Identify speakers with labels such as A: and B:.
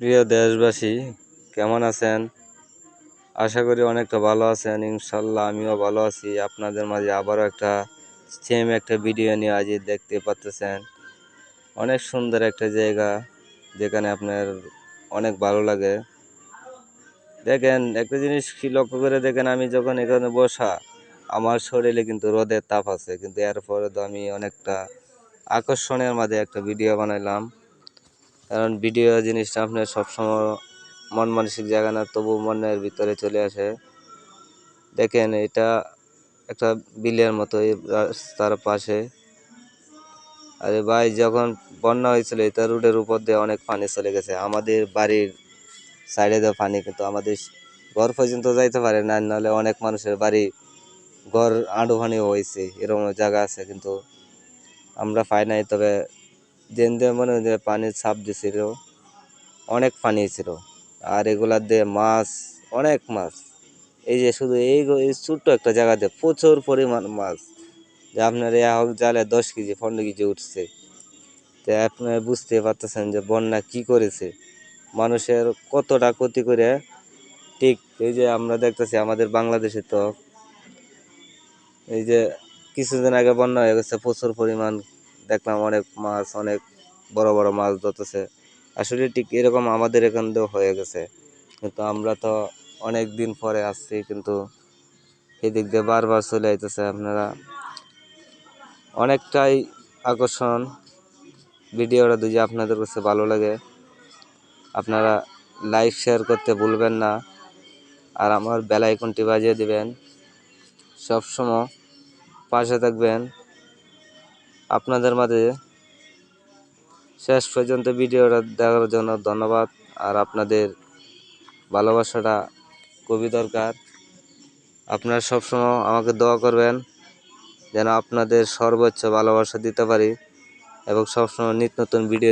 A: প্রিয় দেশবাসী, কেমন আছেন? আশা করি অনেকটা ভালো আছেন ইনশাল্লাহ আমিও ভালো আছি। আপনাদের মাঝে আবারও একটা সেম একটা ভিডিও নিয়ে আজ দেখতে পাচ্তেছেন। অনেক সুন্দর একটা জায়গা যেখানে আপনার অনেক ভালো লাগে। দেখেন, একটা জিনিস কি লক্ষ্য করে দেখেন, আমি যখন এখানে বসা, আমার শরীরে কিন্তু রোদের তাপ আছে। কিন্তু এরপরে তো আমি অনেকটা আকর্ষণের মাঝে একটা ভিডিও বানাইলাম। কারণ ভিডিও জিনিসটা আপনার সবসময় মন মানসিক জায়গা না তবু মনের ভিতরে চলে আসে। দেখেন, এটা একটা বিলের মতো এই রাস্তার পাশে। আরে ভাই, যখন বন্যা হয়েছিল, এটা রোডের উপর দিয়ে অনেক পানি চলে গেছে। আমাদের বাড়ির সাইডে দেওয়া পানি, কিন্তু আমাদের ঘর পর্যন্ত যাইতে পারে না, নাহলে অনেক মানুষের বাড়ি ঘর আঁড়ু পানি হয়েছে। এরকম জায়গা আছে, কিন্তু আমরা পাই নাই, তবে দিন দিয়ে মনে হয় পানির ছাপ দিছিল, অনেক পানি ছিল। আর এগুলার দিয়ে মাছ, অনেক মাছ। এই যে শুধু এই এই ছোট্ট একটা জায়গাতে প্রচুর পরিমাণ মাছ। যে আপনার এ হোক জালে দশ কেজি, পনেরো কেজি উঠছে। তো আপনার বুঝতে পারতেছেন যে বন্যা কি করেছে। মানুষের কতটা ক্ষতি করে। ঠিক এই যে আমরা দেখতেছি আমাদের বাংলাদেশে তো এই যে কিছুদিন আগে বন্যা হয়ে গেছে প্রচুর পরিমাণ। দেখলাম অনেক মাছ, অনেক বড় বড় মাছ ধরতেছে। আসলে ঠিক এরকম আমাদের এখান দিয়েও হয়ে গেছে। কিন্তু আমরা তো অনেক দিন পরে আসছি, কিন্তু এদিক দিয়ে বারবার চলে আইতেছে আপনারা। অনেকটাই আকর্ষণ। ভিডিওটা যদি আপনাদের কাছে ভালো লাগে, আপনারা লাইক, শেয়ার করতে ভুলবেন না। আর আমার বেল আইকনটি বাজিয়ে দিবেন। সবসময় পাশে থাকবেন। আপনাদের মাঝে শেষ পর্যন্ত ভিডিওটা দেখার জন্য ধন্যবাদ। আর আপনাদের ভালোবাসাটা খুবই দরকার। আপনারা সবসময় আমাকে দোয়া করবেন যেন আপনাদের সর্বোচ্চ ভালোবাসা দিতে পারি এবং সবসময় নিত্য নতুন ভিডিও